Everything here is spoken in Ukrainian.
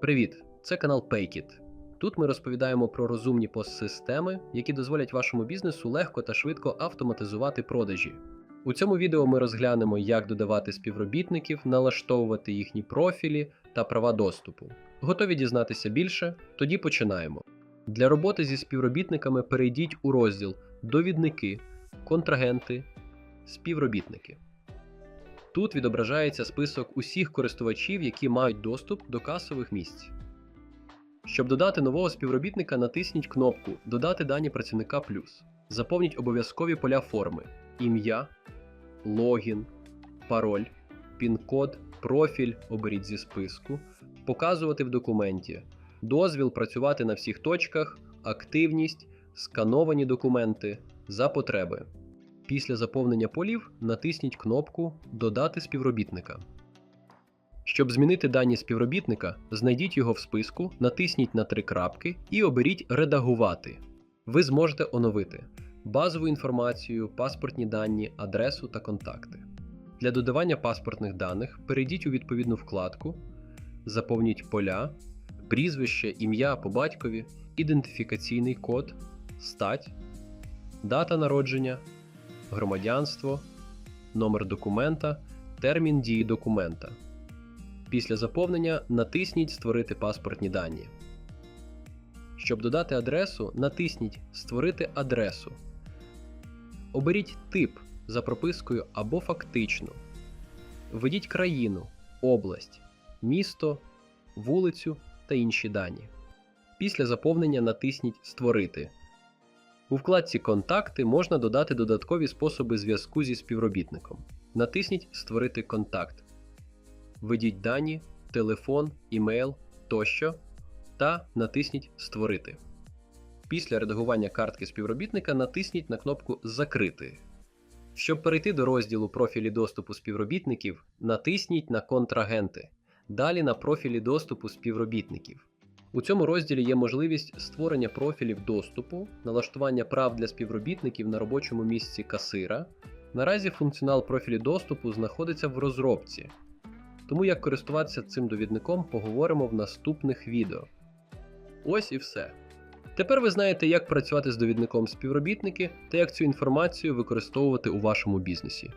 Привіт! Це канал Paykit. Тут ми розповідаємо про розумні постсистеми, які дозволять вашому бізнесу легко та швидко автоматизувати продажі. У цьому відео ми розглянемо, як додавати співробітників, налаштовувати їхні профілі та права доступу. Готові дізнатися більше? Тоді починаємо. Для роботи зі співробітниками перейдіть у розділ Довідники, контрагенти, співробітники. Тут відображається список усіх користувачів, які мають доступ до касових місць. Щоб додати нового співробітника, натисніть кнопку Додати дані працівника плюс. Заповніть обов'язкові поля форми: ім'я, логін, пароль, пін-код, профіль оберіть зі списку, показувати в документі, дозвіл працювати на всіх точках, активність, скановані документи за потреби. Після заповнення полів натисніть кнопку Додати співробітника. Щоб змінити дані співробітника, знайдіть його в списку, натисніть на три крапки і оберіть Редагувати. Ви зможете оновити базову інформацію, паспортні дані, адресу та контакти. Для додавання паспортних даних перейдіть у відповідну вкладку, заповніть поля, прізвище, ім'я по батькові, ідентифікаційний код, стать, дата народження, громадянство, номер документа, термін дії документа. Після заповнення натисніть Створити паспортні дані. Щоб додати адресу, натисніть Створити адресу. Оберіть тип за пропискою або фактично. Введіть країну, область, місто, вулицю та інші дані. Після заповнення натисніть Створити. У вкладці Контакти можна додати додаткові способи зв'язку зі співробітником. Натисніть Створити контакт. Введіть дані, телефон, імейл тощо та натисніть Створити. Після редагування картки співробітника натисніть на кнопку Закрити. Щоб перейти до розділу профілі доступу співробітників, натисніть на Контрагенти. Далі на профілі доступу співробітників. У цьому розділі є можливість створення профілів доступу, налаштування прав для співробітників на робочому місці касира. Наразі функціонал профілі доступу знаходиться в розробці, тому як користуватися цим довідником поговоримо в наступних відео. Ось і все. Тепер ви знаєте, як працювати з довідником співробітники та як цю інформацію використовувати у вашому бізнесі.